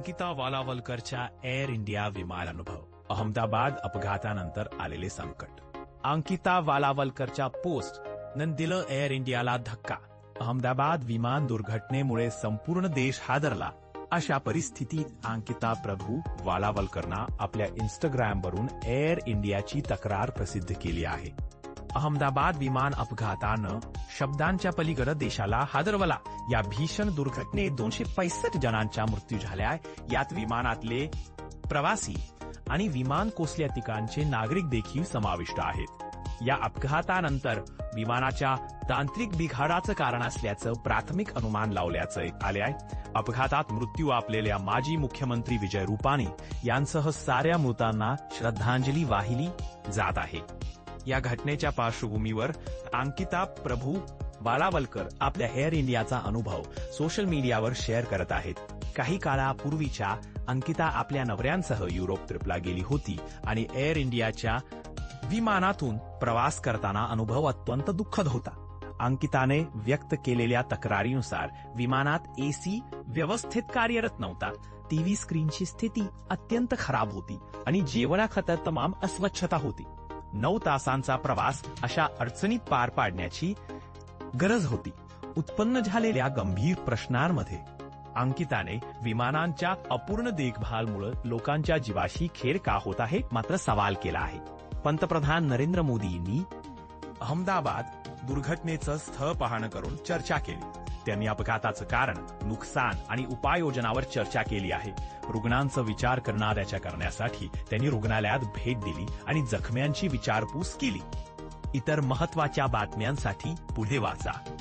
Ankita वालावलकरच्या air India विमान अनुभव. अहमदाबाद अपघातानंतर आलेले संकट. अंकिता वालावलकरच्या पोस्ट नं दिलं एअर इंडियाला धक्का. अहमदाबाद विमान दुर्घटनेमुळे संपूर्ण देश हादरला अशा परिस्थितीत अंकिता प्रभू वालावलकरना आपल्या इंस्टाग्रामवरून एअर इंडियाची तक्रार प्रसिद्ध केली आहे. अहमदाबाद विमान अपघातानं शब्दांच्या पलीकडे देशाला हादरवला. या भीषण दुर्घटनेत दोनशे पैसष्ट जणांचा मृत्यू झालाय यात विमानातले प्रवासी आणि विमान कोसल्या ठिकाणचे नागरिक देखील समाविष्ट आहेत. या अपघातानंतर विमानाच्या तांत्रिक बिघाडाचं कारण असल्याचं प्राथमिक अनुमान लावल्याचं आले आहे अपघातात मृत्यू आपलेल्या माजी मुख्यमंत्री विजय रुपाणी यांसह साऱ्या मृतांना श्रद्धांजली वाहिली जात आहे. या घटनेच्या पार्श्वभूमीवर अंकिता प्रभू बालावलकर आपल्या एअर इंडियाचा अनुभव सोशल मीडियावर शेअर करत आहेत. काही काळापूर्वीच्या अंकिता आपल्या नवऱ्यांसह युरोप ट्रिपला गेली होती आणि एअर इंडियाच्या विमानातून प्रवास करताना अनुभव अत्यंत दुःखद होता. अंकिताने व्यक्त केलेल्या तक्रारीनुसार विमानात एसी व्यवस्थित कार्यरत नव्हता. टीव्ही स्क्रीनची स्थिती अत्यंत खराब होती आणि जेवणाखातर तमाम अस्वच्छता होती. नऊ तासांचा प्रवास अशा अडचणीत पार पाडण्याची गरज होती. उत्पन्न झालेल्या गंभीर प्रश्नांमध्ये अंकिताने विमानांच्या अपूर्ण देखभालमुळे लोकांच्या जीवाशी खेळ का होत आहे मात्र सवाल केला आहे. पंतप्रधान नरेंद्र मोदींनी अहमदाबाद दुर्घटनेचं स्थळ पाहणं करून चर्चा केली. त्यांनी अपघाताचं कारण नुकसान आणि उपाययोजनावर चर्चा केली आहे. रुग्णांचा विचार करणाऱ्याच्या करण्यासाठी त्यांनी रुग्णालयात भेट दिली आणि जखम्यांची विचारपूस केली. इतर महत्त्वाच्या बातम्यांसाठी पुढे वाचा.